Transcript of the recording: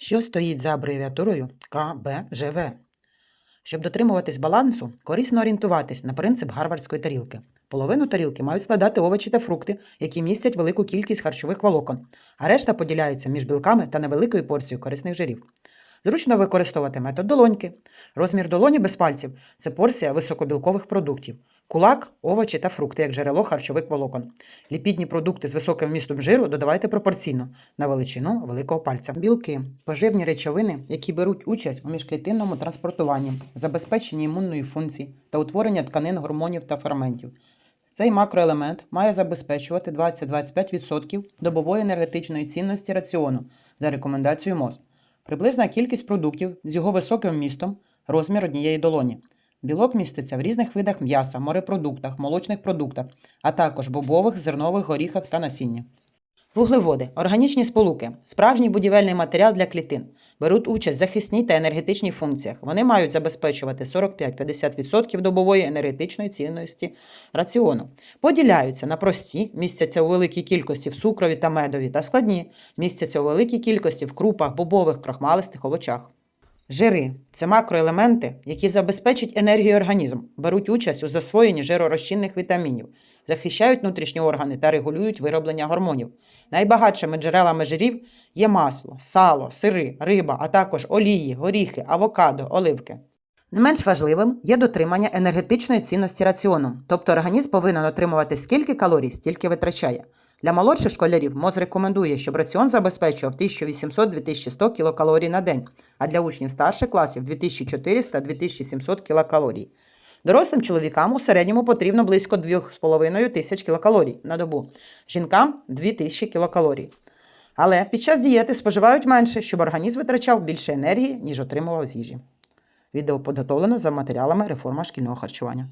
що стоїть за абревіатурою КБЖВ. Щоб дотримуватись балансу, корисно орієнтуватись на принцип гарвардської тарілки. Половину тарілки мають складати овочі та фрукти, які містять велику кількість харчових волокон, а решта поділяється між білками та невеликою порцією корисних жирів. Зручно використовувати метод долоньки. Розмір долоні без пальців це порція високобілкових продуктів. Кулак, овочі та фрукти як джерело харчових волокон. Ліпідні продукти з високим вмістом жиру додавайте пропорційно на величину великого пальця. Білки поживні речовини, які беруть участь у міжклітинному транспортуванні, забезпеченні імунної функції та утворення тканин, гормонів та ферментів. Цей макроелемент має забезпечувати 20-25% добової енергетичної цінності раціону за рекомендацією МОЗ. Приблизна кількість продуктів з його високим вмістом розмір однієї долоні. Білок міститься в різних видах м'яса, морепродуктах, молочних продуктах, а також бобових, зернових горіхах та насіння. Вуглеводи органічні сполуки, справжній будівельний матеріал для клітин. Беруть участь в захисній та енергетичній функціях. Вони мають забезпечувати 45-50% добової енергетичної цінності раціону. Поділяються на прості, містяться у великій кількості в цукрові та медові, та складні, містяться у великій кількості в крупах, бобових, крахмалистих овочах. Жири це макроелементи, які забезпечать енергію організм, беруть участь у засвоєнні жиророзчинних вітамінів, захищають внутрішні органи та регулюють вироблення гормонів. Найбагатшими джерелами жирів є масло, сало, сири, риба, а також олії, горіхи, авокадо, оливки. Не менш важливим є дотримання енергетичної цінності раціону, тобто організм повинен отримувати скільки калорій, стільки витрачає. Для молодших школярів МОЗ рекомендує, щоб раціон забезпечував 1800-2100 кілокалорій на день, а для учнів старших класів 2400-2700 кілокалорій. Дорослим чоловікам у середньому потрібно близько 2,5 тисяч кілокалорій на добу, жінкам 2000 кілокалорій. Але під час дієти споживають менше, щоб організм витрачав більше енергії, ніж отримував з їжі. Відео підготовлено за матеріалами реформа шкільного харчування.